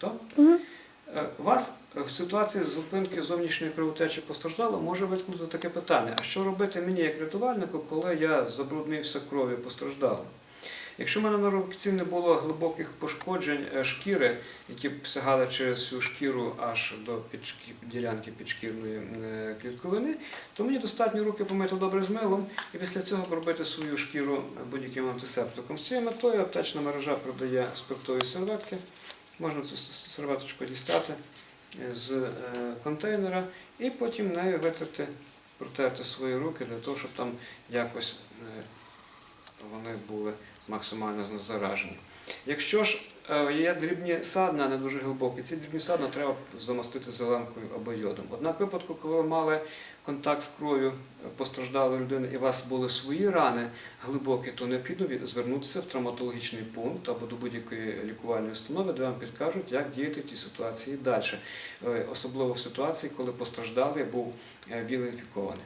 Готов? Мгм. Е, У вас в ситуації зупинки зовнішньої кровотечі постраждало може виникнути таке питання: а що робити мені як рятувальнику, коли я забруднився кров'ю постраждалим? Якщо в мене на руці не було глибоких пошкоджень е, шкіри, які б сягали через всю шкіру аж до підшкі... ділянки підшкірної е, клітковини, то мені достатньо руки помити добре з милом і після цього обробити свою шкіру будь-яким антисептиком. З цією метою аптечна мережа продає спиртові серветки. Можна цю серветочку дістати е, з е, контейнера і потім нею витерти, протерти свої руки для того, щоб там якось е, вони були максимально заражені. Якщо ж е, є дрібні садна, не дуже глибокі, ці дрібні садна треба замостити зеленкою або йодом. Однак в випадку, коли ви мали контакт з кров'ю постраждалої людини і у вас були свої рани глибокі, то необхідно звернутися в травматологічний пункт або до будь-якої лікувальної установи, де вам підкажуть, як діяти в тій ситуації далі. Е, Особливо в ситуації, коли постраждалий був е, віл-інфікований.